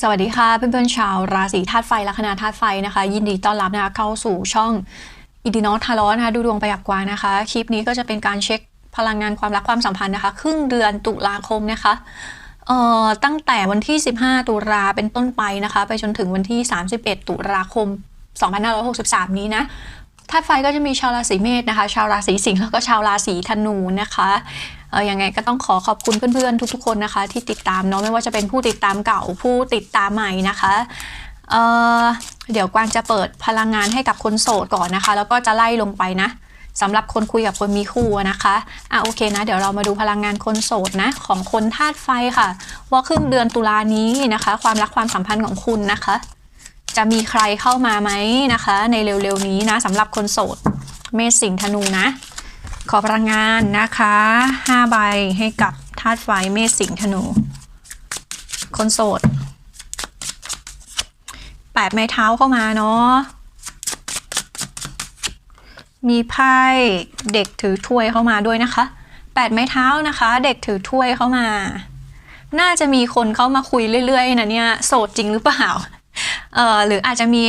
สวัสดีค่ะเพื่อนๆชาวราศีธาตุไฟและคณะธาตุไฟนะคะ ยินดีต้อนรับนะคะเข้าสู่ช่องอิดินอทารอนะคะดูดวงไปกับกวางนะคะ คลิปนี้ก็จะเป็นการเช็คพลังงานความรักความสัมพันธ์นะคะ ครึ่งเดือนตุลาคมนะคะเอ่อตั้งแต่วันที่ 15 ตุลาเป็นต้นไปนะคะ ไปจนถึงวันที่ 31 ตุลาคม 2563 นี้นะธาตุไฟก็จะมีชาวราศีเมษนะคะ ชาวราศีสิงห์แล้วก็ชาวราศีธนูนะคะ เออยังไงก็ต้องขอขอบคุณเพื่อนๆ ทุกๆคนนะคะ ที่ติดตามเนาะไม่ว่าจะเป็นผู้ติดตามเก่าผู้ติดตามใหม่นะคะเออเดี๋ยวกวางจะเปิดพลังงานให้กับคนโสดก่อนนะคะ แล้วก็จะไล่ลงไปนะสำหรับคนคุยกับคนมีคู่นะคะอะโอเคนะ เดี๋ยวเรามาดูพลังงานคนโสดนะ ของคนธาตุไฟค่ะ ว่าครึ่งเดือนตุลานี้นะคะ ความรักความสัมพันธ์ของคุณนะคะ จะมีใครเข้ามาไหมนะคะ ในเร็วๆนี้นะสำหรับคนโสด เมษสิงห์ธนูนะ ขอพลังงานนะคะ5ใบให้กับธาตุไฟเมษสิงห์ธนู คนโสดแปดไม้เท้าเข้ามาเนาะมีไพ่เด็กถือถ้วยเข้ามาด้วยนะคะแปดไม้เท้านะคะ เด็กถือถ้วยเข้ามา น่าจะมีคนเข้ามาคุยเรื่อยๆนะเนี่ยโสดจริงหรือเปล่าเออหรืออาจจะมี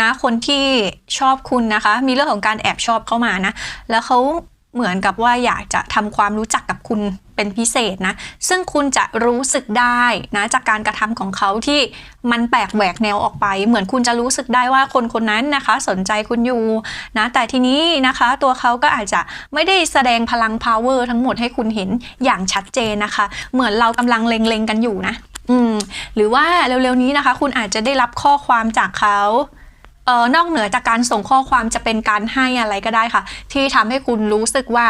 นะคนที่ชอบคุณนะคะ มีเรื่องของการแอบชอบเข้ามานะ แล้วเขาเหมือนกับว่าอยากจะทำความรู้จักกับคุณเป็นพิเศษนะ ซึ่งคุณจะรู้สึกได้นะจากการกระทำของเขาที่มันแปลกแหวกแนวออกไป เหมือนคุณจะรู้สึกได้ว่าคนคนนั้นนะคะ สนใจคุณอยู่นะ แต่ทีนี้นะคะ ตัวเขาก็อาจจะไม่ได้แสดงพลัง power ทั้งหมดให้คุณเห็นอย่างชัดเจนนะคะ เหมือนเรากำลังเล็งๆกันอยู่นะ อืม หรือว่าเร็วๆนี้นะคะ คุณอาจจะได้รับข้อความจากเขา เออนอกเหนือจากการส่งข้อความจะเป็นการให้อะไรก็ได้ค่ะ ที่ทำให้คุณรู้สึกว่า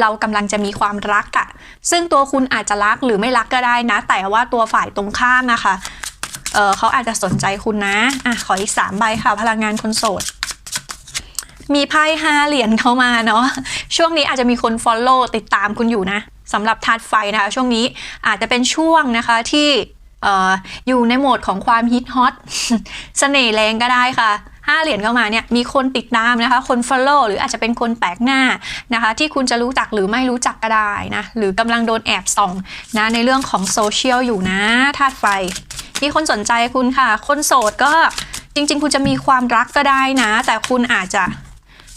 เรากำลังจะมีความรักอะซึ่งตัวคุณอาจจะรักหรือไม่รักก็ได้นะ แต่ว่าตัวฝ่ายตรงข้ามนะคะเออเขาอาจจะสนใจคุณนะอะขออีกสามใบค่ะ พลังงานคนโสดมีไพ่ห้าเหรียญเข้ามาเนาะช่วงนี้อาจจะมีคน follow ติดตามคุณอยู่นะสำหรับธาตุไฟนะคะ ช่วงนี้อาจจะเป็นช่วงนะคะที่เอ่ออยู่ในโหมดของความฮิตฮอตเสน่ห์แรงก็ได้ค่ะ ห้าเหรียญเข้ามาเนี่ยมีคนติดตามนะคะ คน follow หรืออาจจะเป็นคนแปลกหน้านะคะ ที่คุณจะรู้จักหรือไม่รู้จักก็ได้นะหรือกำลังโดนแอบส่องนะในเรื่องของโซเชียลอยู่นะธาตุไฟมีคนสนใจคุณค่ะ คนโสดก็จริง ๆ คุณจะมีความรักก็ได้นะ แต่คุณอาจจะ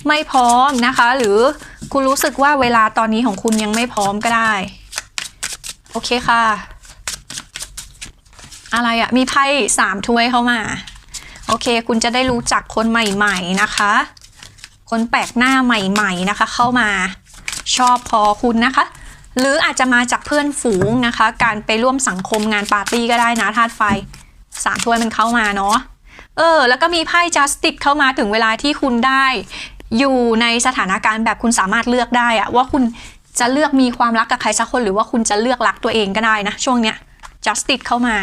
ไม่พร้อมนะคะ หรือคุณรู้สึกว่าเวลาตอนนี้ของคุณยังไม่พร้อมก็ได้ โอเคค่ะ อะไรอะมีไพ่สามถ้วยเข้ามา โอเค คุณจะได้รู้จักคนใหม่ๆนะคะ คนแปลกหน้าใหม่ๆนะคะ เข้ามาชอบพอคุณนะคะ หรืออาจจะมาจากเพื่อนฝูงนะคะ การไปร่วมสังคมงานปาร์ตี้ก็ได้นะธาตุไฟสามถ้วยมันเข้ามาเนาะเออ แล้วก็มีไพ่ justice เข้ามาถึงเวลาที่คุณได้ อยู่ในสถานการณ์แบบคุณสามารถเลือกได้อะว่าคุณจะเลือกมีความรักกับใครสักคน หรือว่าคุณจะเลือกรักตัวเองก็ได้นะ ช่วงเนี้ย justice เข้ามา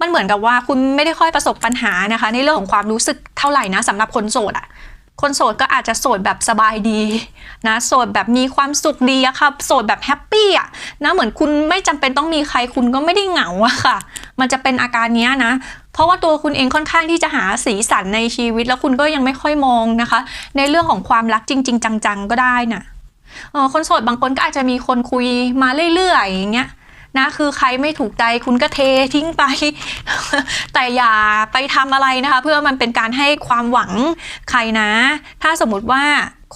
มันเหมือนกับว่าคุณไม่ได้ค่อยประสบปัญหานะคะ ในเรื่องของความรู้สึกเท่าไหร่นะสำหรับคนโสดอะคนโสดก็อาจจะโสดแบบสบายดีนะโสดแบบมีความสุขดีอะค่ะโสดแบบแฮปปี้อะนะเหมือนคุณไม่จำเป็นต้องมีใครคุณก็ไม่ได้เหงาอะค่ะ มันจะเป็นอาการนี้นะ เพราะว่าตัวคุณเองค่อนข้างที่จะหาสีสันในชีวิต แล้วคุณก็ยังไม่ค่อยมองนะคะ ในเรื่องของความรักจริง ๆ จัง ๆ ก็ได้น่ะคนโสดบางคนก็อาจจะมีคนคุยมาเรื่อยๆอย่างเงี้ย นะคือใครไม่ถูกใจคุณก็เททิ้งไป แต่อย่าไปทำอะไรนะคะ เพื่อมันเป็นการให้ความหวังใครนะ ถ้าสมมติว่า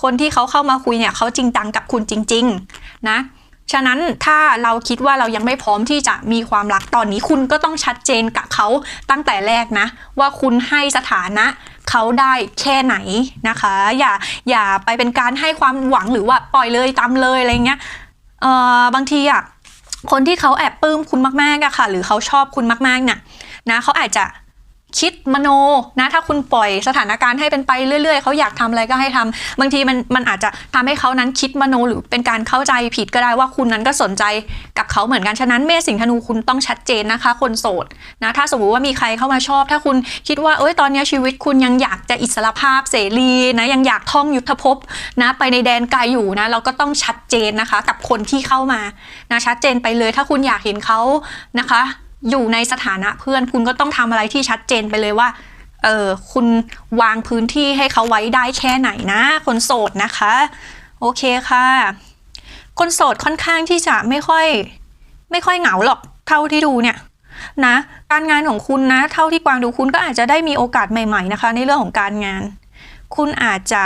คนที่เขาเข้ามาคุยเนี่ยเขาจริงจังกับคุณจริง ๆ นะฉะนั้นถ้าเราคิดว่าเรายังไม่พร้อมที่จะมีความรักตอนนี้คุณก็ต้องชัดเจนกับเขาตั้งแต่แรกนะ ว่าคุณให้สถานะเขาได้แค่ไหนนะคะ อย่าอย่าไปเป็นการให้ความหวังหรือว่าปล่อยเลยตามเลยอะไรเงี้ยเออบางทีอะ คนที่เขาแอบปลื้มคุณมากๆอะค่ะ หรือเขาชอบคุณมากๆน่ะนะเขาอาจจะ คิดมโนนะถ้าคุณปล่อยสถานการณ์ให้เป็นไปเรื่อย ๆเขาอยากทำอะไรก็ให้ทำบางทีมันมันอาจจะทำให้เขานั้นคิดมโนหรือเป็นการเข้าใจผิดก็ได้ว่าคุณนั้นก็สนใจกับเขาเหมือนกันฉะนั้นเมษสิงห์ธนูคุณต้องชัดเจนนะคะ คนโสดนะถ้าสมมติว่ามีใครเข้ามาชอบ ถ้าคุณคิดว่าเอ้ยตอนนี้ชีวิตคุณยังอยากจะอิสรภาพเสรีนะยังอยากท่องยุทธภพนะไปในแดนไกลอยู่นะเราก็ต้องชัดเจนนะคะ กับคนที่เข้ามานะชัดเจนไปเลย ถ้าคุณอยากเห็นเขานะคะ อยู่ในสถานะเพื่อน คุณก็ต้องทำอะไรที่ชัดเจนไปเลยว่าเออคุณวางพื้นที่ให้เขาไว้ได้แค่ไหนนะ คนโสดนะคะ โอเคค่ะ คนโสดค่อนข้างที่จะไม่ค่อย ไม่ค่อยเหงาหรอกเท่าที่ดูเนี่ยนะการงานของคุณนะ เท่าที่กวางดูคุณก็อาจจะได้มีโอกาสใหม่ ๆนะคะ ในเรื่องของการงาน คุณอาจจะ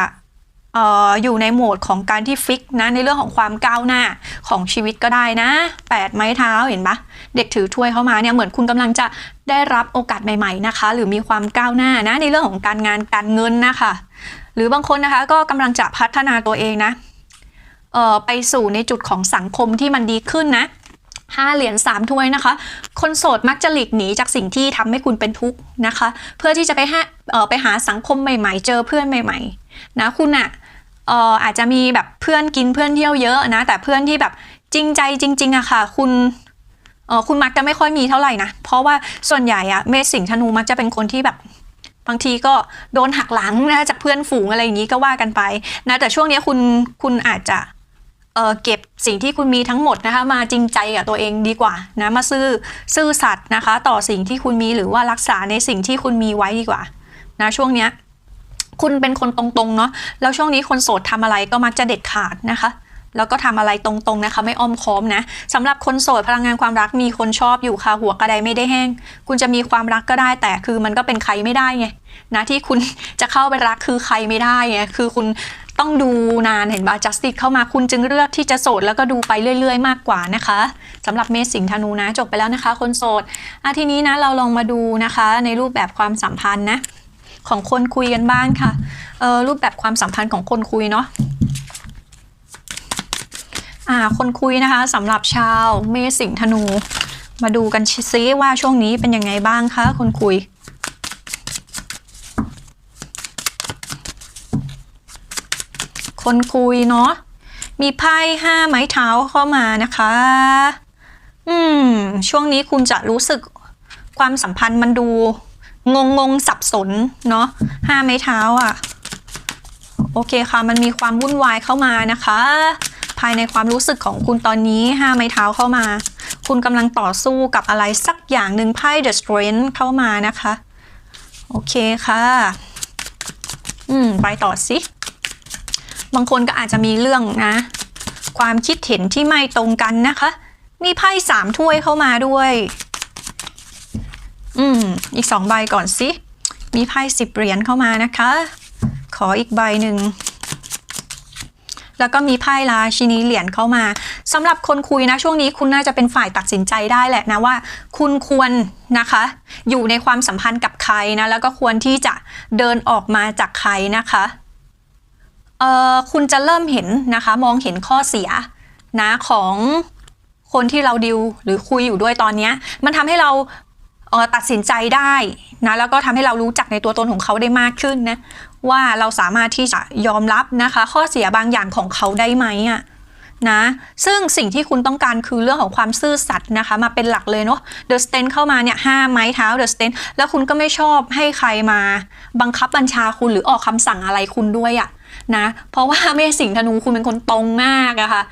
อออยู่ในโหมดของการที่ฟิกนะในเรื่องของความก้าวหน้าของชีวิตก็ได้นะแปดไม้เท้าเห็นปะเด็กถือถ้วยเข้ามาเนี่ยเหมือนคุณกำลังจะได้รับโอกาสใหม่ ๆนะคะ หรือมีความก้าวหน้านะในเรื่องของการงานการเงินนะคะ หรือบางคนนะคะก็กำลังจะพัฒนาตัวเองนะเออไปสู่ในจุดของสังคมที่มันดีขึ้นนะห้าเหรียญสามถ้วยนะคะ คนโสดมักจะหลีกหนีจากสิ่งที่ทำให้คุณเป็นทุกข์นะคะ เพื่อที่จะไปหาไปหาสังคมใหม่ ๆ เจอเพื่อนใหม่ ๆ นะคุณอะ เอ่ออาจจะมีแบบเพื่อนกินเพื่อนเที่ยวเยอะนะ แต่เพื่อนที่แบบจริงใจจริงๆอะค่ะ คุณเออคุณมักจะไม่ค่อยมีเท่าไหร่นะ เพราะว่าส่วนใหญ่อะเมษสิงห์ธนูมักจะเป็นคนที่แบบบางทีก็โดนหักหลังนะจากเพื่อนฝูงอะไรอย่างนี้ก็ว่ากันไปนะแต่ช่วงนี้คุณคุณอาจจะเออเก็บสิ่งที่คุณมีทั้งหมดนะคะมาจริงใจกับตัวเองดีกว่านะมาซื่อซื่อสัตย์นะคะ ต่อสิ่งที่คุณมีหรือว่ารักษาในสิ่งที่คุณมีไว้ดีกว่านะช่วงเนี้ย คุณเป็นคนตรงๆเนาะแล้วช่วงนี้คนโสดทำอะไรก็มักจะเด็ดขาดนะคะ แล้วก็ทำอะไรตรงๆนะคะ ไม่อ้อมค้อมนะสำหรับคนโสดพลังงานความรักมีคนชอบอยู่ค่ะ หัวกระไดไม่ได้แห้ง คุณจะมีความรักก็ได้ แต่คือมันก็เป็นใครไม่ได้ไงนะที่คุณจะเข้าไปรักคือใครไม่ได้ไงคือคุณต้องดูนานเห็นบาจัสติสเข้ามาคุณจึงเลือกที่จะโสดแล้วก็ดูไปเรื่อย ๆ มากกว่านะคะสำหรับเมษสิงห์ธนูนะจบไปแล้วนะคะ คนโสดอะทีนี้นะเราลองมาดูนะคะ ในรูปแบบความสัมพันธ์นะ ของคนคุยกันบ้างค่ะรูปแบบความสัมพันธ์ของคนคุยเนาะอ่าคนคุยนะคะสำหรับชาวเมษสิงธนู มาดูกันซิว่าช่วงนี้เป็นยังไงบ้างคะคนคุยคนคุยเนาะ มีไพ่ห้าไม้เท้าเข้ามานะคะ อืม ช่วงนี้คุณจะรู้สึกความสัมพันธ์มันดู งงงๆสับสนเนาะห้าไม้เท้าอะ โอเคค่ะ มันมีความวุ่นวายเข้ามานะคะ ภายในความรู้สึกของคุณตอนนี้ห้าไม้เท้าเข้ามา คุณกำลังต่อสู้กับอะไรสักอย่างหนึ่งไพ่ The Strength เข้ามานะคะ โอเคค่ะ อืม ไปต่อสิ บางคนก็อาจจะมีเรื่องนะ ความคิดเห็นที่ไม่ตรงกันนะคะ มีไพ่สามถ้วยเข้ามาด้วย อืมอีกสองใบก่อนสิ มีไพ่สิบเหรียญเข้ามานะคะ ขออีกใบหนึ่งแล้วก็มีไพ่ราชินีเหรียญเข้ามาสำหรับคนคุยนะช่วงนี้คุณน่าจะเป็นฝ่ายตัดสินใจได้แหละนะว่า คุณควรนะคะ อยู่ในความสัมพันธ์กับใครนะแล้วก็ควรที่จะเดินออกมาจากใครนะคะเอ่อคุณจะเริ่มเห็นนะคะ มองเห็นข้อเสียนะของคนที่เราดิวหรือคุยอยู่ด้วยตอนนี้มันทำให้เรา ตัดสินใจได้นะแล้วก็ทำให้เรารู้จักในตัวตนของเขาได้มากขึ้นนะว่าเราสามารถที่จะยอมรับนะคะ ข้อเสียบางอย่างของเขาได้ไหมอะนะซึ่งสิ่งที่คุณต้องการคือเรื่องของความซื่อสัตย์นะคะมาเป็นหลักเลยเนาะเดอะสเตนเข้ามาเนี่ยห้าไม้เท้าเดอะสเตนแล้วคุณก็ไม่ชอบให้ใครมา บังคับบัญชาคุณหรือออกคำสั่งอะไรคุณด้วยอะ นะ เพราะว่าเมษสิงห์ธนูคุณเป็นคนตรงมากอะค่ะ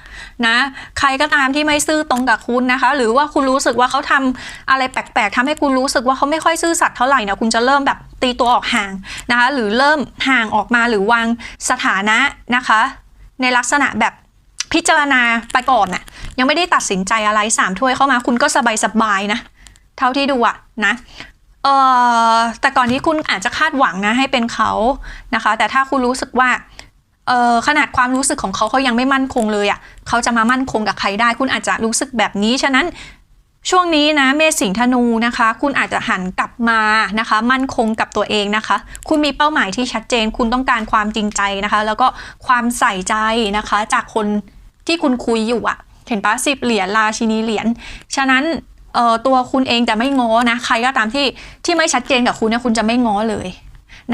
นะ ใครก็ตามที่ไม่ซื่อตรงกับคุณนะคะ หรือว่าคุณรู้สึกว่าเขาทำอะไรแปลกๆทำให้คุณรู้สึกว่าเขาไม่ค่อยซื่อสัตย์เท่าไหร่นะคุณจะเริ่มแบบตีตัวออกห่างนะคะ หรือเริ่มห่างออกมาหรือวางสถานะนะคะ ในลักษณะแบบพิจารณาไปก่อนน่ะยังไม่ได้ตัดสินใจอะไรสามถ้วยเข้ามาคุณก็สบายๆนะ เท่าที่ดูอะนะเออแต่ก่อนที่คุณอาจจะคาดหวังนะให้เป็นเขานะคะ แต่ถ้าคุณรู้สึกว่า ออขนาดความรู้สึกของเขาเขายังไม่มั่นคงเลยอะเขาจะมามั่นคงกับใครได้ คุณอาจจะรู้สึกแบบนี้ฉะนั้นช่วงนี้นะเมษสิงห์ธนูนะคะ คุณอาจจะหันกลับมานะคะ มั่นคงกับตัวเองนะคะ คุณมีเป้าหมายที่ชัดเจน คุณต้องการความจริงใจนะคะ แล้วก็ความใส่ใจนะคะ จากคนที่คุณคุยอยู่อะเห็นปะสิบเหรียญราชินีเหรียญฉะนั้นตัวคุณเองจะไม่ง้อนะ ใครก็ตามที่ที่ไม่ชัดเจนกับคุณเนี่ยคุณจะไม่ง้อเลย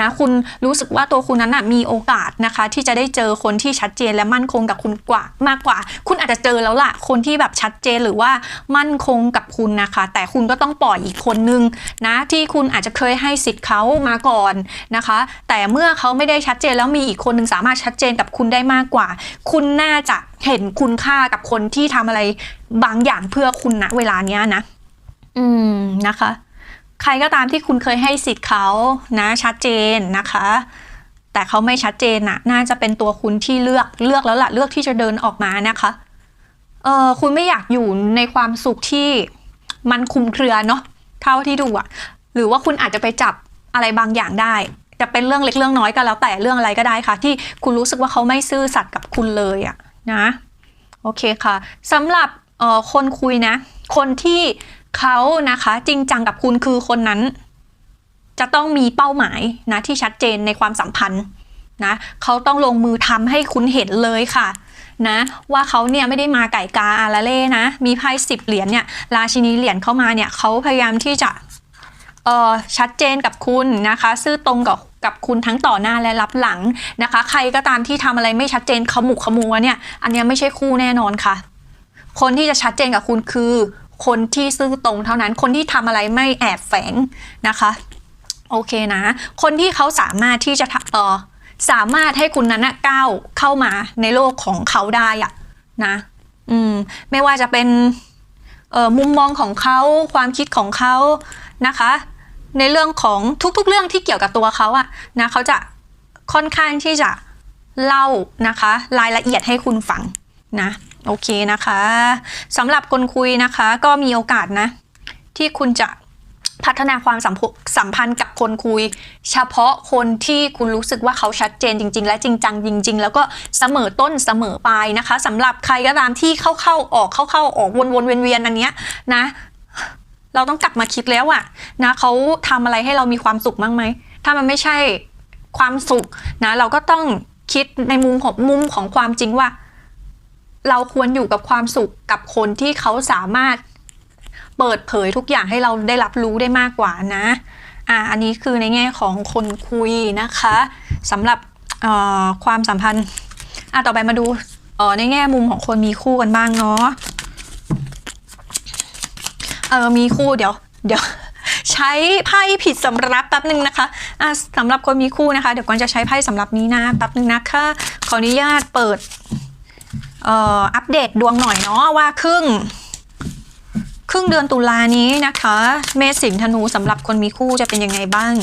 นะคุณรู้สึกว่าตัวคุณนั้นนะมีโอกาสนะคะ ที่จะได้เจอคนที่ชัดเจนและมั่นคงกับคุณกว่ามากกว่า คุณอาจจะเจอแล้วล่ะคนที่แบบชัดเจนหรือว่ามั่นคงกับคุณนะคะ แต่คุณก็ต้องปล่อยอีกคนนึงนะที่คุณอาจจะเคยให้สิทธิ์เขามาก่อนนะคะ แต่เมื่อเขาไม่ได้ชัดเจนแล้วมีอีกคนหนึ่งสามารถชัดเจนกับคุณได้มากกว่า คุณน่าจะเห็นคุณค่ากับคนที่ทำอะไรบางอย่างเพื่อคุณณเวลาเนี้ยนะ อืมนะคะ ใครก็ตามที่คุณเคยให้สิทธิ์เขานะชัดเจนนะคะ แต่เขาไม่ชัดเจนน่ะ น่าจะเป็นตัวคุณที่เลือกเลือกแล้วล่ะเลือกที่จะเดินออกมานะคะเออคุณไม่อยากอยู่ในความสุขที่มันคุมเครือเนาะเท่าที่ดูอะหรือว่าคุณอาจจะไปจับอะไรบางอย่างได้จะเป็นเรื่องเล็กเรื่องน้อยก็แล้วแต่เรื่องอะไรก็ได้ค่ะ ที่คุณรู้สึกว่าเขาไม่ซื่อสัตย์กับคุณเลยอะนะโอเคค่ะสำหรับเออคนคุยนะ คนที่ เขานะคะจริงจังกับคุณคือคนนั้น จะต้องมีเป้าหมายนะที่ชัดเจนในความสัมพันธ์นะเขาต้องลงมือทำให้คุณเห็นเลยค่ะนะว่าเขาเนี่ยไม่ได้มาไก่กาอาละเล่นะ มีไพ่สิบเหรียญเนี่ยราชินีเหรียญเข้ามาเนี่ยเขาพยายามที่จะเออชัดเจนกับคุณนะคะ ซื่อตรงกับกับคุณทั้งต่อหน้าและรับหลังนะคะ ใครก็ตามที่ทำอะไรไม่ชัดเจนขมุกขมัวเนี่ย อันนี้ไม่ใช่คู่แน่นอนค่ะ คนที่จะชัดเจนกับคุณคือ คนที่ซื่อตรงเท่านั้น คนที่ทำอะไรไม่แอบแฝงนะคะโอเคนะ คนที่เขาสามารถที่จะทำเออสามารถให้คุณนั้นก้าวเข้ามาในโลกของเขาได้อะนะอืมไม่ว่าจะเป็นมุมมองของเขาความคิดของเขานะคะ ในเรื่องของทุกๆ เรื่องที่เกี่ยวกับตัวเขาอะนะเขาจะค่อนข้างที่จะเล่านะคะ รายละเอียดให้คุณฟัง นะโอเคนะคะสำหรับคนคุยนะคะก็มีโอกาสนะ ที่คุณจะพัฒนาความสัมพสัมพันธ์กับคนคุย เฉพาะคนที่คุณรู้สึกว่าเขาชัดเจนจริง ๆ และจริงจังจริง ๆ แล้วก็เสมอต้นเสมอปลายนะคะสำหรับใครก็ตามที่เข้าเข้าๆออกเข้าเข้าๆออกวนๆเวียนๆอันเนี้ยนะเราต้องกลับมาคิดแล้วอะนะเขาทำอะไรให้เรามีความสุขบ้างไหม ถ้ามันไม่ใช่ความสุขนะเราก็ต้องคิดในมุมของมุมของความจริงว่า เราควรอยู่กับความสุขกับคนที่เขาสามารถเปิดเผยทุกอย่างให้เราได้รับรู้ได้มากกว่านะอ่าอันนี้คือในแง่ของคนคุยนะคะสำหรับความสัมพันธ์อะต่อไปมาดูในแง่มุมของคนมีคู่กันบ้างเนาะเออมีคู่เดี๋ยว เดี๋ยว ใช้ไพ่ผิดสำรับแป๊บหนึ่งนะคะอะสำหรับคนมีคู่นะคะ เดี๋ยวก่อนจะใช้ไพ่สำรับนี้นะแป๊บหนึ่งนะคะขออนุญาตเปิด อัปเดตดวงหน่อยเนาะว่าครึ่ง ครึ่งเดือนตุลานี้นะคะ เมษสิงห์ธนูสำหรับคนมีคู่จะเป็นยังไงบ้าง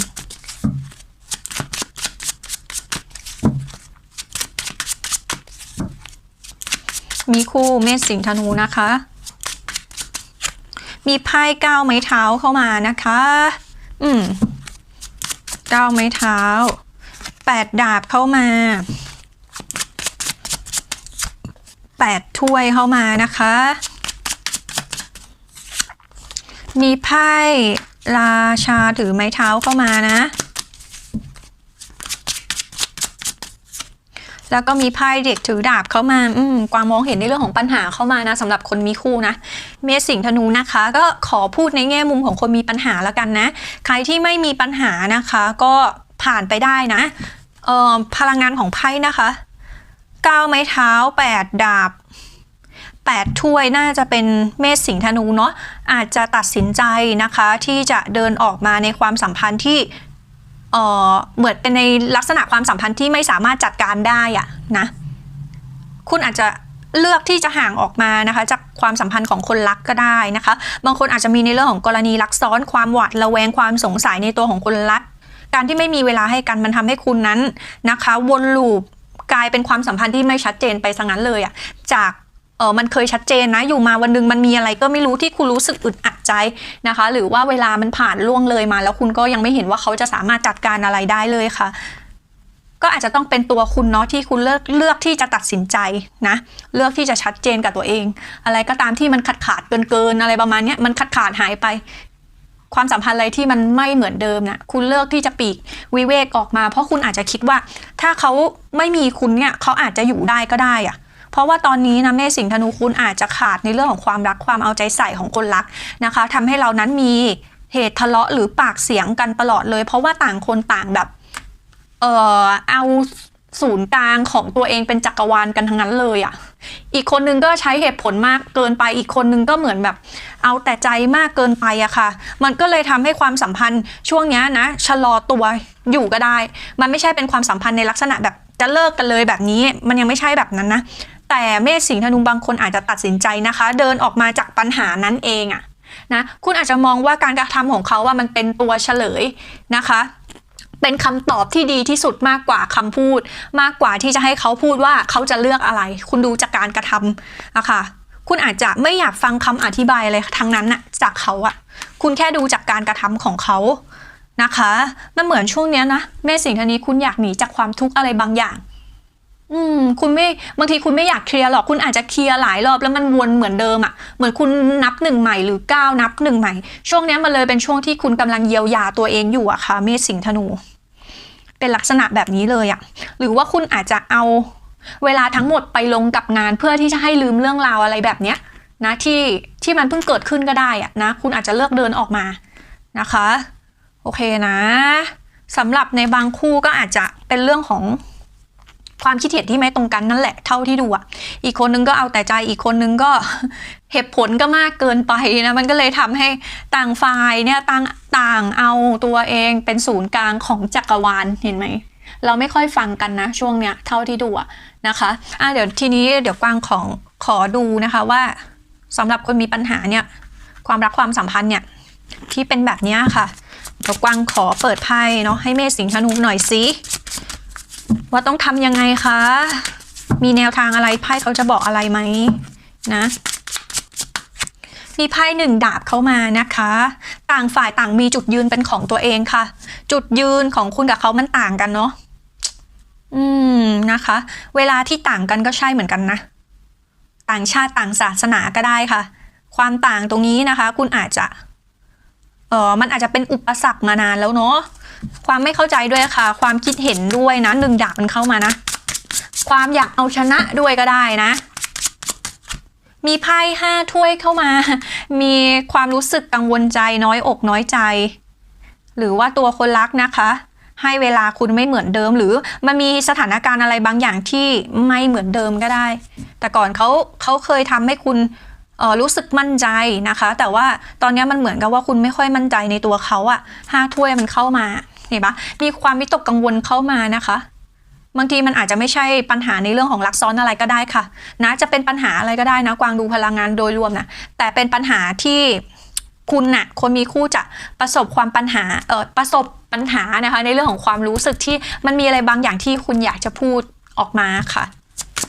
มีคู่เมษสิงห์ธนูนะคะ มีไพ่ก้าวไม้เท้าเข้ามานะคะ อืมก้าวไม้เท้าแปดดาบเข้ามา แปดถ้วยเข้ามานะคะ มีไพ่ราชาถือไม้เท้าเข้ามานะ แล้วก็มีไพ่เด็กถือดาบเข้ามา อืมกวางมองเห็นในเรื่องของปัญหาเข้ามานะสำหรับคนมีคู่นะ เมษสิงห์ธนูนะคะ ก็ขอพูดในแง่มุมของคนมีปัญหาแล้วกันนะ ใครที่ไม่มีปัญหานะคะ ก็ผ่านไปได้นะเอ่อพลังงานของไพ่นะคะ ก้าไม้เท้าแปดดาบแปดถ้วยน่าจะเป็นเมษสิงห์ธนูเนาะอาจจะตัดสินใจนะคะ ที่จะเดินออกมาในความสัมพันธ์ที่เออเหมือนเป็นในลักษณะความสัมพันธ์ที่ไม่สามารถจัดการได้อะนะคุณอาจจะเลือกที่จะห่างออกมานะคะ จากความสัมพันธ์ของคนรักก็ได้นะคะ บางคนอาจจะมีในเรื่องของกรณีรักซ้อนความหวาดระแวงความสงสัยในตัวของคนรัก การที่ไม่มีเวลาให้กันมันทำให้คุณนั้นนะคะ วนลูป กลายเป็นความสัมพันธ์ที่ไม่ชัดเจนไปซะงั้นเลยอะจากเออมันเคยชัดเจนนะ อยู่มาวันหนึงมันมีอะไรก็ไม่รู้ที่คุณรู้สึกอึดอัดใจนะคะ หรือว่าเวลามันผ่านล่วงเลยมา แล้วคุณก็ยังไม่เห็นว่าเขาจะสามารถจัดการอะไรได้เลยค่ะ ก็อาจจะต้องเป็นตัวคุณเนาะที่คุณเลือกเลือกที่จะตัดสินใจนะ เลือกที่จะชัดเจนกับตัวเอง อะไรก็ตามที่มันขาดขาดเกินเกินๆอะไรประมาณนี้มันขาดขาดหายไป ความสัมพันธ์อะไรที่มันไม่เหมือนเดิมนะคุณเลือกที่จะปีกวิเวกออกมา เพราะคุณอาจจะคิดว่า ถ้าเขาไม่มีคุณเนี่ยเขาอาจจะอยู่ได้ก็ได้อะเพราะว่าตอนนี้นะเมษสิงธนูคุณอาจจะขาดในเรื่องของความรักความเอาใจใส่ของคนรักนะคะทำให้เรานั้นมีเหตุทะเลาะหรือปากเสียงกันตลอดเลย เพราะว่าต่างคนต่างแบบ เออเอา ศูนย์กลางของตัวเองเป็นจักรวาลกันทั้งนั้นเลยอะ่ะ อีกคนนึงก็ใช้เหตุผลมากเกินไป อีกคนนึงก็เหมือนแบบ เอาแต่ใจมากเกินไปอะค่ะ มันก็เลยทำให้ความสัมพันธ์ช่วงนี้นะชะลอตัวอยู่ก็ได้ มันไม่ใช่เป็นความสัมพันธ์ในลักษณะแบบจะเลิกกันเลยแบบนี้ มันยังไม่ใช่แบบนั้นนะ แต่เมษสิงห์ธนูบางคนอาจจะตัดสินใจนะคะ เดินออกมาจากปัญหานั้นเองอะนะ คุณอาจจะมองว่าการกระทำของเขาว่ามันเป็นตัวเฉลยนะคะ เป็นคำตอบที่ดีที่สุดมากกว่าคำพูด มากกว่าที่จะให้เขาพูดว่าเขาจะเลือกอะไร คุณดูจากการกระทำนะคะคุณอาจจะไม่อยากฟังคำอธิบายอะไรทั้งนั้นน่ะจากเขาอะคุณแค่ดูจากการกระทำของเขานะคะมันเหมือนช่วงเนี้ยนะแม่สิงห์ธนี้คุณอยากหนีจากความทุกข์อะไรบางอย่าง อืมคุณไม่บางทีคุณไม่อยากเคลียร์หรอกคุณอาจจะเคลียร์หลายรอบแล้วมันวนเหมือนเดิมอะเหมือนคุณนับหนึ่งใหม่หรือก้าวนับหนึ่งใหม่ ช่วงนี้มันเลยเป็นช่วงที่คุณกำลังเยียวยาตัวเองอยู่อะค่ะเมษสิงห์ธนู เป็นลักษณะแบบนี้เลยอะหรือว่าคุณอาจจะเอาเวลาทั้งหมดไปลงกับงานเพื่อที่จะให้ลืมเรื่องราวอะไรแบบเนี้ยนะที่ที่มันเพิ่งเกิดขึ้นก็ได้อะนะคุณอาจจะเลือกเดินออกมานะคะ โอเคนะสำหรับในบางคู่ก็อาจจะเป็นเรื่องของ ความคิดเห็นที่ไม่ตรงกันนั่นแหละเท่าที่ดูอะอีกคนนึงก็เอาแต่ใจอีกคนนึงก็เหตุผลก็มากเกินไปนะมันก็เลยทำให้ต่างฝ่ายเนี่ยต่างต่างเอาตัวเองเป็นศูนย์กลางของจักรวาลเห็นไหมเราไม่ค่อยฟังกันนะช่วงเนี้ยเท่าที่ดูอะนะคะอะเดี๋ยวทีนี้เดี๋ยวกวางของขอดูนะคะว่าสำหรับคนมีปัญหาเนี่ยความรักความสัมพันธ์เนี่ยที่เป็นแบบเนี้ยค่ะเดี๋ยวกวางขอเปิดไพ่เนาะให้เมษสิงห์ธนูหน่อยสิ ว่าต้องทำยังไงคะ มีแนวทางอะไรไพ่เขาจะบอกอะไรไหมนะมีไพ่หนึ่งดาบเข้ามานะคะ ต่างฝ่ายต่างมีจุดยืนเป็นของตัวเองค่ะ จุดยืนของคุณกับเขามันต่างกันเนาะอืมนะคะ เวลาที่ต่างกันก็ใช่เหมือนกันนะ ต่างชาติต่างศาสนาก็ได้ค่ะ ความต่างตรงนี้นะคะ คุณอาจจะเออมันอาจจะเป็นอุปสรรคมานานแล้วเนาะ ความไม่เข้าใจด้วยค่ะ ความคิดเห็นด้วยนะหนึ่งดาบมันเข้ามานะ ความอยากเอาชนะด้วยก็ได้นะ มีไพ่ห้าถ้วยเข้ามา มีความรู้สึกกังวลใจน้อยอกน้อยใจ หรือว่าตัวคนรักนะคะให้เวลาคุณไม่เหมือนเดิม หรือมันมีสถานการณ์อะไรบางอย่างที่ไม่เหมือนเดิมก็ได้ แต่ก่อนเขาเขาเคยทำให้คุณ รู้สึกมั่นใจนะคะ แต่ว่าตอนนี้มันเหมือนกับว่าคุณไม่ค่อยมั่นใจในตัวเขาอะห้าถ้วยมันเข้ามาเห็นปะมีความวิตกกังวลเข้ามานะคะบางทีมันอาจจะไม่ใช่ปัญหาในเรื่องของรักซ้อนอะไรก็ได้ค่ะ นะจะเป็นปัญหาอะไรก็ได้นะกวางดูพลังงานโดยรวมนะแต่เป็นปัญหาที่คุณน่ะคนมีคู่จะประสบความปัญหาเออประสบปัญหานะคะ ในเรื่องของความรู้สึกที่มันมีอะไรบางอย่างที่คุณอยากจะพูดออกมาค่ะ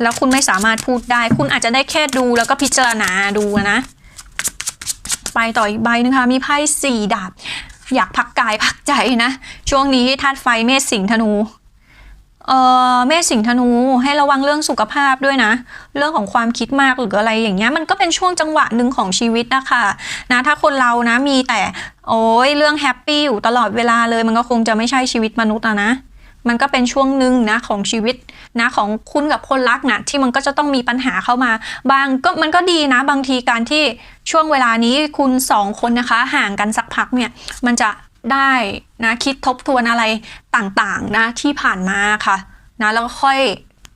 แล้วคุณไม่สามารถพูดได้ คุณอาจจะได้แค่ดูแล้วก็พิจารณาดูนะ ไปต่ออีกใบนึงค่ะ มีไพ่สี่ดาบ อยากพักกายพักใจนะ ช่วงนี้ธาตุไฟเมษสิงธนูเอ่อเมษสิงธนูให้ระวังเรื่องสุขภาพด้วยนะ เรื่องของความคิดมากหรืออะไรอย่างเงี้ยมันก็เป็นช่วงจังหวะหนึ่งของชีวิตนะคะนะถ้าคนเรานะมีแต่ โอ้ยเรื่องแฮปปี้อยู่ตลอดเวลาเลยมันก็คงจะไม่ใช่ชีวิตมนุษย์อะนะ มันก็เป็นช่วงหนึ่งนะของชีวิตนะของคุณกับคนรักนะที่มันก็จะต้องมีปัญหาเข้ามา บางก็มันก็ดีนะ บางทีการที่ช่วงเวลานี้คุณสองคนนะคะ ห่างกันสักพักเนี่ยมันจะได้นะคิดทบทวนอะไรต่างๆนะที่ผ่านมาค่ะนะแล้วก็ค่อย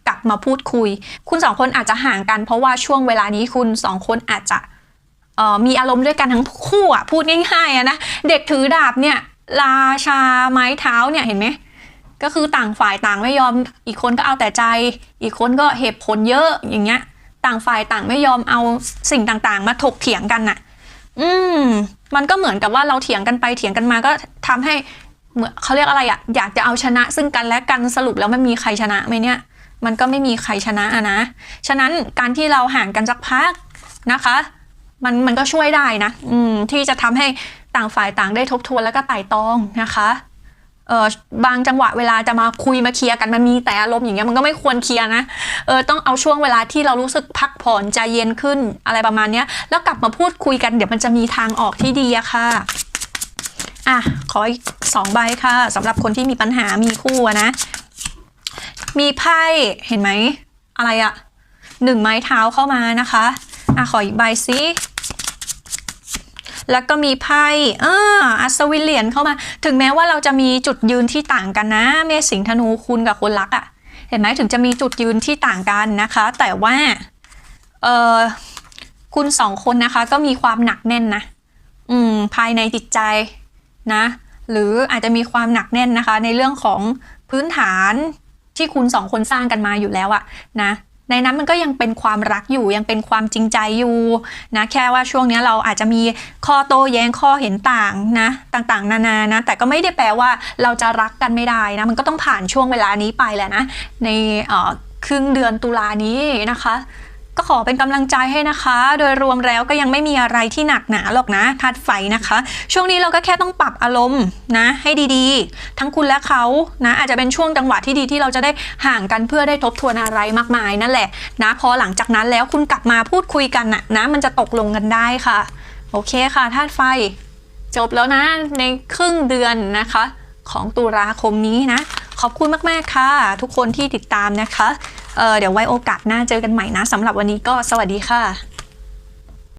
กลับมาพูดคุย คุณสองคนอาจจะห่างกัน เพราะว่าช่วงเวลานี้คุณสองคนอาจจะมีอารมณ์ด้วยกันทั้งคู่อะพูดง่ายๆนะเด็กถือดาบเนี่ยราชาไม้เท้าเนี่ยเห็นไหม ก็คือต่างฝ่ายต่างไม่ยอม อีกคนก็เอาแต่ใจ อีกคนก็เหตุผลเยอะอย่างเงี้ย ต่างฝ่ายต่างไม่ยอมเอาสิ่งต่างๆ มาถกเถียงกันน่ะ อืม มันก็เหมือนกับว่าเราเถียงกันไปเถียงกันมาก็ทำให้เหมือนเขาเรียกอะไรอะอยากจะเอาชนะ ซึ่งกันและกันสรุปแล้วมันมีใครชนะไหมเนี่ย มันก็ไม่มีใครชนะอะนะ ฉะนั้นการที่เราห่างกันสักพักนะคะ มันมันก็ช่วยได้นะ อืมที่จะทำให้ต่างฝ่ายต่างได้ทบทวนแล้วก็ไต่ตองนะคะ เออบางจังหวะเวลาจะมาคุยมาเคลียร์กันมันมีแต่อารมณ์อย่างเงี้ยมันก็ไม่ควรเคลียร์นะเออต้องเอาช่วงเวลาที่เรารู้สึกพักผ่อนใจเย็นขึ้นอะไรประมาณเนี้ยแล้วกลับมาพูดคุยกันเดี๋ยวมันจะมีทางออกที่ดีอะค่ะอะขออีกสองใบค่ะสำหรับคนที่มีปัญหามีคู่นะ มีไพ่เห็นไหมอะไรอะหนึ่งไม้เท้าเข้ามานะคะอะขออีกใบซิ แล้วก็มีไพ่อ่าอัศวินเหรียญเข้ามา ถึงแม้ว่าเราจะมีจุดยืนที่ต่างกันนะ เมษสิงห์ธนูคุณกับคนรักอะ่ะ เห็นไหมถึงจะมีจุดยืนที่ต่างกันนะคะ แต่ว่าเออคุณสองคนนะคะ ก็มีความหนักแน่นนะ อืม ภายในจิตใจนะ หรืออาจจะมีความหนักแน่นนะคะ ในเรื่องของพื้นฐานที่คุณสองคนสร้างกันมาอยู่แล้วอะนะ ในนั้นมันก็ยังเป็นความรักอยู่ยังเป็นความจริงใจอยู่นะแค่ว่าช่วงนี้เราอาจจะมีข้อโต้แย้งข้อเห็นต่างนะต่างๆ นานานะแต่ก็ไม่ได้แปลว่าเราจะรักกันไม่ได้นะมันก็ต้องผ่านช่วงเวลานี้ไปแหละนะในครึ่งเดือนตุลานี้นะคะ ก็ขอเป็นกำลังใจให้นะคะ โดยรวมแล้วก็ยังไม่มีอะไรที่หนักหนาหรอกนะธาตุไฟนะคะ ช่วงนี้เราก็แค่ต้องปรับอารมณ์นะ ให้ดีๆ ทั้งคุณและเขานะอาจจะเป็นช่วงจังหวะที่ดีที่เราจะได้ห่างกันเพื่อได้ทบทวนอะไรมากมายนั่นแหละนะพอหลังจากนั้นแล้วคุณกลับมาพูดคุยกันนะนะ มันจะตกลงกันได้ค่ะ โอเคค่ะธาตุไฟ จบแล้วนะในครึ่งเดือนนะคะ ของตุลาคมนี้นะ ขอบคุณมากๆค่ะ ทุกคนที่ติดตามนะคะ เดี๋ยวไว้โอกาสหน้าเจอกันใหม่นะสำหรับวันนี้ก็สวัสดีค่ะ